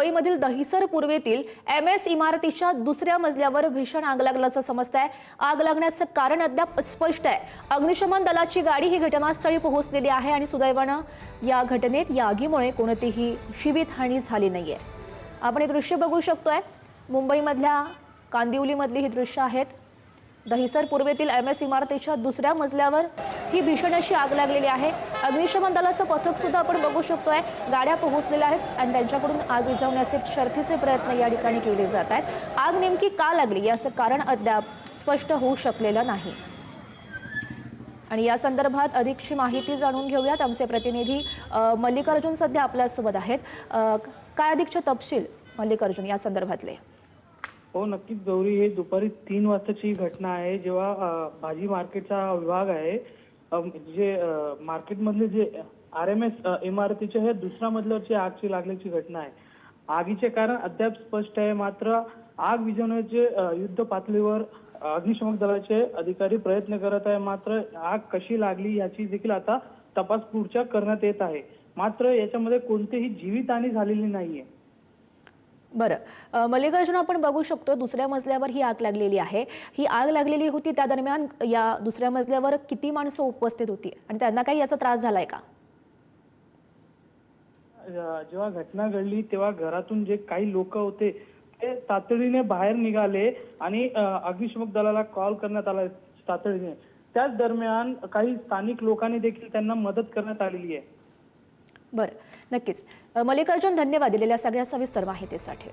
मुंबईमधील दहिसर पूर्वेतील M S इमारतीच्या दुसऱ्या मजल्यावर भीषण आग लागल्याचं समजत आहे आग लागण्याचं कारण अद्याप स्पष्ट आहे. अग्निशमन दलाची गाडी ही घटनास्थळी पोहोचलेली आहे आणि सुदैवानं या घटनेत या आगीमुळे कोणतीही जीवितहानी झाली नाहीये. आपण हे दृश्य बघू शकतोय. मुंबईमधल्या कांदिवलीमधली ही दृश्य आहेत. दहिसर पूर्वेतील एम एस इमारतीच्या दुसऱ्या मजल्यावर ही भीषण अशी आग लागलेली आहे. अग्निशमन दलाचं पथक सुद्धा आपण बघू शकतोय. गाड्या पोहोचलेल्या आहेत आणि त्यांच्याकडून आग विझवण्याचे शर्थीचे प्रयत्न या ठिकाणी केले जात आहेत. आग नेमकी का लागली याचं कारण अद्याप स्पष्ट होऊ शकलेलं नाही. आणि या संदर्भात अधिकची माहिती जाणून घेऊयात. आमचे प्रतिनिधी मल्लिकार्जुन सध्या आपल्यासोबत आहेत. काय अधिकचे तपशील मल्लिकार्जुन या संदर्भातले? हो नक्कीच गौरी हे दुपारी तीन वाजताची घटना आहे. जेव्हा अ, भाजी मार्केटचा विभाग आहे जे अ, मार्केटमधले जे आर एम एस इमारतीच्या हे दुसऱ्या मजल्यावरची आगची लागल्याची घटना आहे. आगीचे कारण अद्याप स्पष्ट आहे. मात्र आग विझवण्याचे अ, युद्ध पातळीवर अग्निशमक दलाचे अधिकारी प्रयत्न करत आहे. मात्र आग कशी लागली याची देखील आता तपास पुढच्या करण्यात येत आहे. मात्र याच्यामध्ये कोणतीही जीवितहानी झालेली नाहीये. बरं. मल्लिकार्जुन आपण बघू शकतो दुसऱ्या मजल्यावर ही आग लागलेली आहे. ही आग लागलेली होती त्या दरम्यान या दुसऱ्या मजल्यावर किती माणसं उपस्थित होती? आणि त्यांना काही याचा त्रास झालाय का? जेव्हा घटना घडली तेव्हा घरातून जे काही लोक होते ते तातडीने बाहेर निघाले आणि अग्निशमक दलाला कॉल करण्यात आला तातडीने. त्याच दरम्यान काही स्थानिक लोकांनी देखील त्यांना मदत करण्यात आलेली आहे. बरं नक्कीच. मल्लिकार्जुन धन्यवाद दिलेल्या सगळ्या सविस्तर माहितीसाठी.